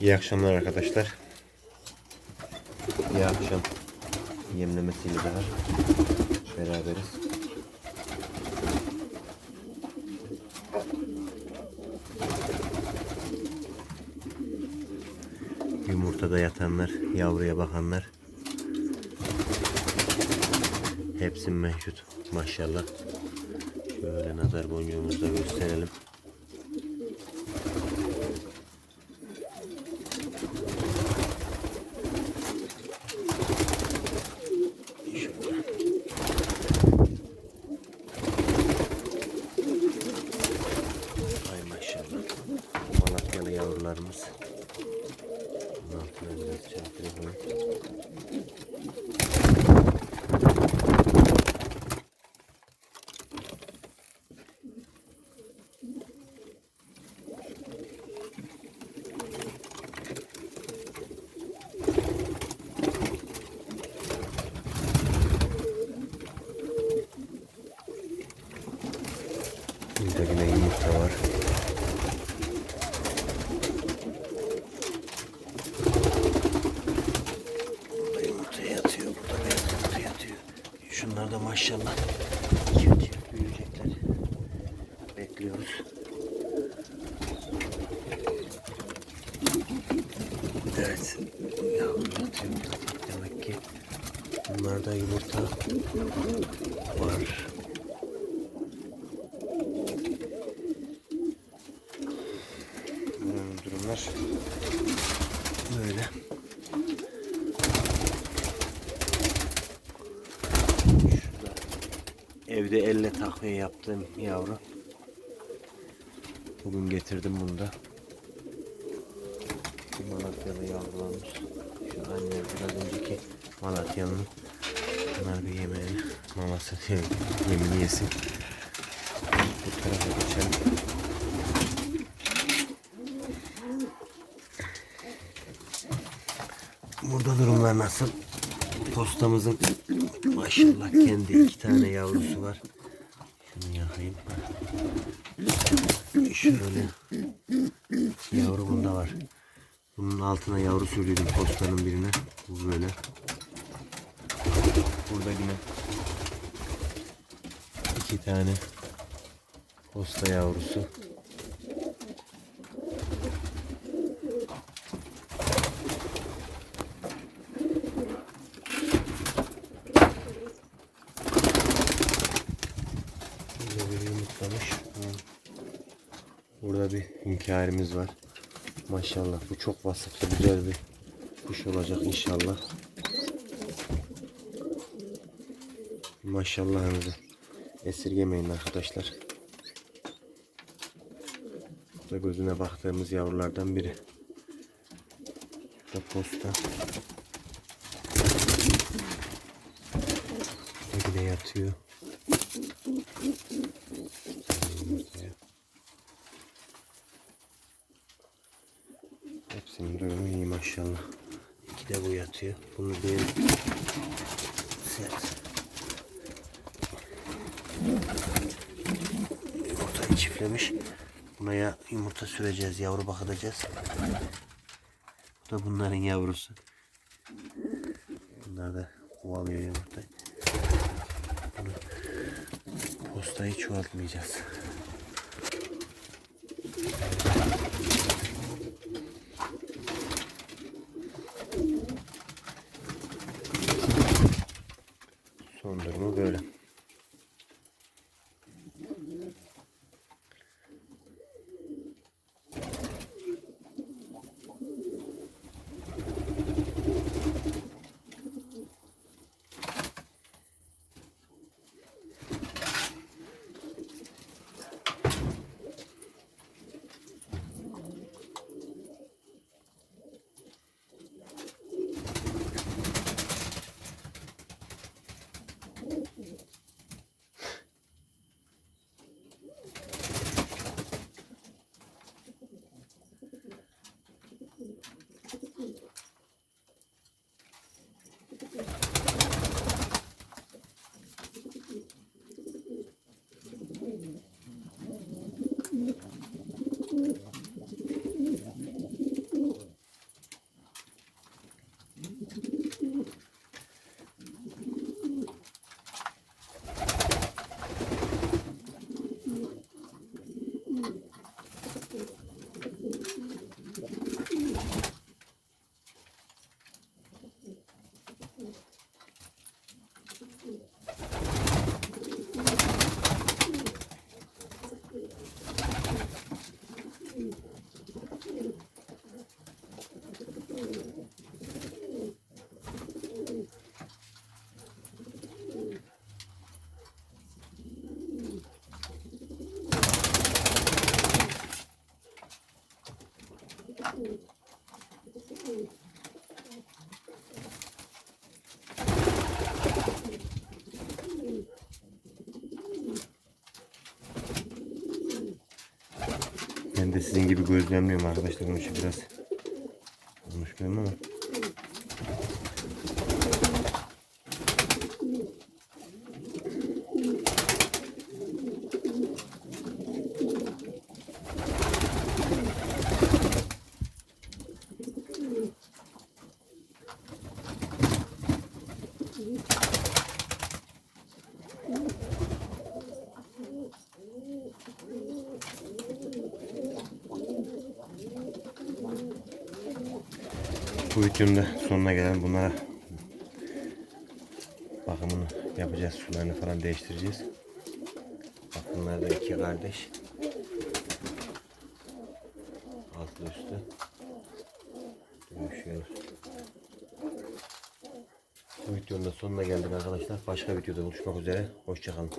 İyi akşamlar arkadaşlar. İyi akşam yemlemesiyle daha beraberiz. Yumurtada yatanlar, yavruya bakanlar hepsi mevcut maşallah. Şöyle nazar boncuğumuzu da gösterelim. Ay maşallah. Malatyalı yavrularımız. Bunun altına biraz çarptıralım. Burada yine yumurta var. Burada yumurta yatıyor. Burada beyaz yumurta yatıyor. Şunlar da maşallah. Çift çift büyüyecekler. Bekliyoruz. Evet. Yavru. Demek ki bunlarda yumurta var. Böyle durumlar böyle. Evde elle takviye yaptığım yavru. Bugün getirdim bunu da. Bir Malatyalı yavrularmış. Şu anne biraz önceki Malatya'nın bunlar bir yemeğini maması yemini yesin. Bu tarafa geçelim. Burada durumlar nasıl? Postamızın maşallah kendi iki tane yavrusu var. Şunu yakayım. Şöyle yavru bunda var. Bunun altına yavru sürdüydüm postanın birine. Bu böyle. Burada yine iki tane posta yavrusu. Burada bir yumurtlamış. Hı. Bir hünkârimiz var. Maşallah bu çok vasıflı güzel bir kuş olacak inşallah. Maşallahınızı esirgemeyin arkadaşlar. Bu da gözüne baktığımız yavrulardan biri. Bu da posta. Burada yatıyor. Hepsinin durumu iyi maşallah. İki de bu yatıyor. Bunu bir sert. Yumurtayı çiftlemiş. Buna ya yumurta süreceğiz, yavru bakacağız. Bu da bunların yavrusu. Bunlar da kovalıyor yumurtayı. Bunu postayı çoğaltmayacağız. Son durumu böyle. De sizin gibi gözlemliyorum arkadaşlar. Onun için biraz konuşmuyorum ama. Bu videonun da sonuna gelen bunlara bakımını yapacağız. Sularını falan değiştireceğiz. Bak bunlar da iki kardeş. Altlı üstü. Dönüşüyorlar. Bu videonun da sonuna geldik arkadaşlar. Başka videoda buluşmak üzere. Hoşçakalın.